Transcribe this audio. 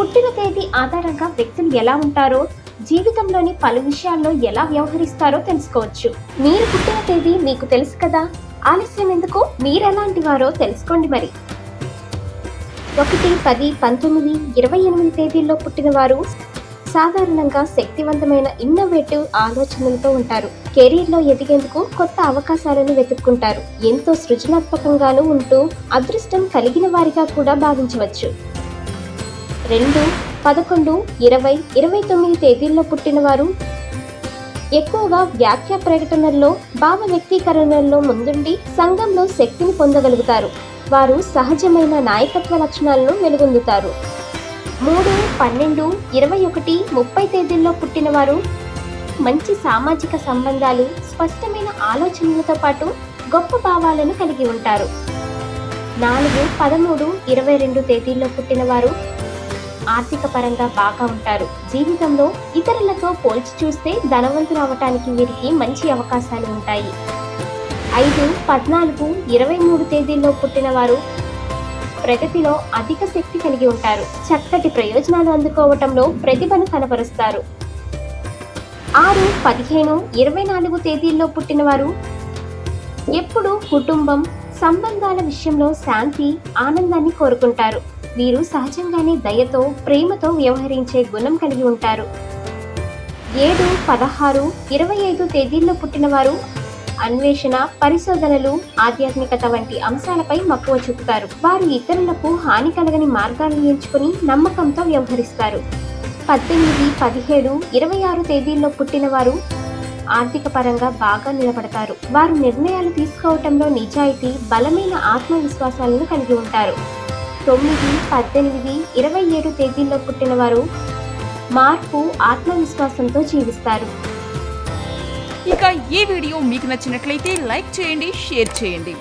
పుట్టిన తేదీ ఆధారంగా వ్యక్తులు ఎలా ఉంటారో జీవితంలోని పలు విషయాల్లో ఎలా వ్యవహరిస్తారో తెలుసుకోవచ్చు. మీరు పుట్టిన తేదీ మీకు తెలుసు కదా? ఆలస్యం ఎందుకు? మీరెలాంటి వారో తెలుసుకోండి మరి. ఒకటి పది పంతొమ్మిది ఇరవై ఎనిమిది తేదీల్లో పుట్టిన వారు సాధారణంగా శక్తివంతమైన ఇన్నోవేటివ్ ఆలోచనలతో ఉంటారు. కెరీర్లో ఎదిగేందుకు కొత్త అవకాశాలను వెతుక్కుంటారు. ఎంతో సృజనాత్మకంగాను ఉంటూ అదృష్టం కలిగిన వారిగా కూడా భావించవచ్చు. రెండు పదకొండు ఇరవై ఇరవై తొమ్మిది తేదీల్లో పుట్టినవారు. ఎక్కువగా వ్యాఖ్య ప్రకటనల్లో భావ వ్యక్తీకరణల్లో ముందుండి సంఘంలో శక్తిని పొందగలుగుతారు. వారు సహజమైన నాయకత్వ లక్షణాలను వెలుగొందుతారు. మూడు పన్నెండు ఇరవై ఒకటి ముప్పై తేదీల్లో పుట్టినవారు. మంచి సామాజిక సంబంధాలు స్పష్టమైన ఆలోచనలతో పాటు గొప్ప భావాలను కలిగి ఉంటారు. నాలుగు పదమూడు ఇరవై రెండు తేదీల్లో పుట్టినవారు. ఆర్థిక పరంగా బాగా ఉంటారు. జీవితంలో ఇతరులతో పోల్చి చూస్తే ధనవంతులు అవటానికి వీరికి మంచి అవకాశాలు ఉంటాయి. ఐదు పద్నాలుగు ఇరవై మూడు తేదీల్లో పుట్టిన వారు ప్రగతిలో అధిక శక్తి కలిగి ఉంటారు. చక్కటి ప్రయోజనాలు అందుకోవటంలో ప్రతిభను కనపరుస్తారు ఆరు పదిహేను ఇరవై నాలుగు తేదీల్లో పుట్టిన వారు ఎప్పుడూ కుటుంబం సంబంధాల విషయంలో శాంతి ఆనందాన్ని కోరుకుంటారు. వీరు సహజంగానే దయతో ప్రేమతో వ్యవహరించే గుణం కలిగి ఉంటారు. ఏడు పదహారు ఇరవై ఐదు తేదీల్లో పుట్టినవారు అన్వేషణ పరిశోధనలు ఆధ్యాత్మికత వంటి అంశాలపై మక్కువ చూపుతారు. వారు ఇతరులకు హాని కలగని మార్గాలను ఎంచుకుని నమ్మకంతో వ్యవహరిస్తారు. పద్దెనిమిది పదిహేడు ఇరవై ఆరు తేదీల్లో పుట్టినవారు ఆర్థిక పరంగా బాగా నిలబడతారు. వారు నిర్ణయాలు తీసుకోవటంలో నిజాయితీ బలమైన ఆత్మవిశ్వాసాలను కలిగి ఉంటారు. తొమ్మిది పద్దెనిమిది ఇరవై ఏడు తేదీల్లో పుట్టినవారు మార్పు ఆత్మవిశ్వాసంతో జీవిస్తారు. ఇక ఈ వీడియో మీకు నచ్చినట్లయితే లైక్ చేయండి షేర్ చేయండి.